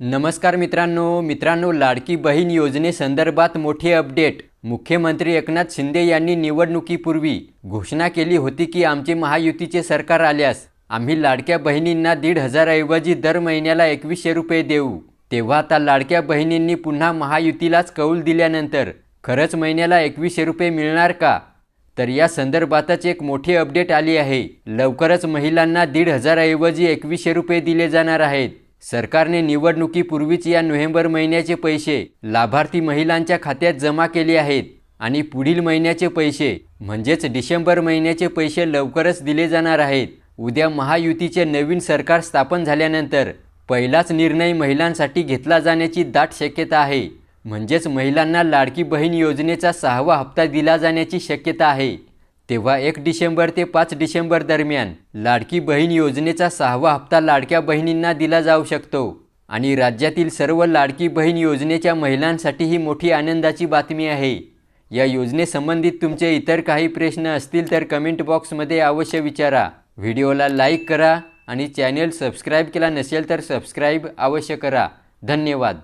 नमस्कार मित्रांनो मित्रांनो लाडकी बहीण योजनेसंदर्भात मोठे अपडेट. मुख्यमंत्री एकनाथ शिंदे यांनी निवडणुकीपूर्वी घोषणा केली होती की आमचे महायुतीचे सरकार आल्यास आम्ही लाडक्या बहिणींना दीड हजारऐवजी दर महिन्याला एकवीसशे रुपये देऊ. तेव्हा आता लाडक्या बहिणींनी पुन्हा महायुतीलाच कौल दिल्यानंतर खरंच महिन्याला एकवीसशे रुपये मिळणार का? तर या संदर्भातच एक मोठी अपडेट आली आहे. लवकरच महिलांना दीड हजारऐवजी एकवीसशे रुपये दिले जाणार आहेत. सरकारने निवडणुकीपूर्वीच या नोव्हेंबर महिन्याचे पैसे लाभार्थी महिलांच्या खात्यात जमा केले आहेत आणि पुढील महिन्याचे पैसे म्हणजेच डिसेंबर महिन्याचे पैसे लवकरच दिले जाणार आहेत. उद्या महायुतीचे नवीन सरकार स्थापन झाल्यानंतर पहिलाच निर्णय महिलांसाठी घेतला जाण्याची दाट शक्यता आहे. म्हणजेच महिलांना लाडकी बहीण योजनेचा सहावा हप्ता दिला जाण्याची शक्यता आहे. तेव्हा एक डिसेंबर ते पाच डिसेंबर दरम्यान लाडकी बहीण योजनेचा सहावा हप्ता लाडक्या बहिणींना दिला जाऊ शकतो. आणि राज्यातील सर्व लाडकी बहीण योजनेच्या महिलांसाठी ही मोठी आनंदाची बातमी आहे. या योजनेसंबंधित तुमचे इतर काही प्रश्न असतील तर कमेंट बॉक्समध्ये अवश्य विचारा. व्हिडिओला लाईक करा आणि चॅनेल सबस्क्राईब केला नसेल तर सबस्क्राईब अवश्य करा. धन्यवाद.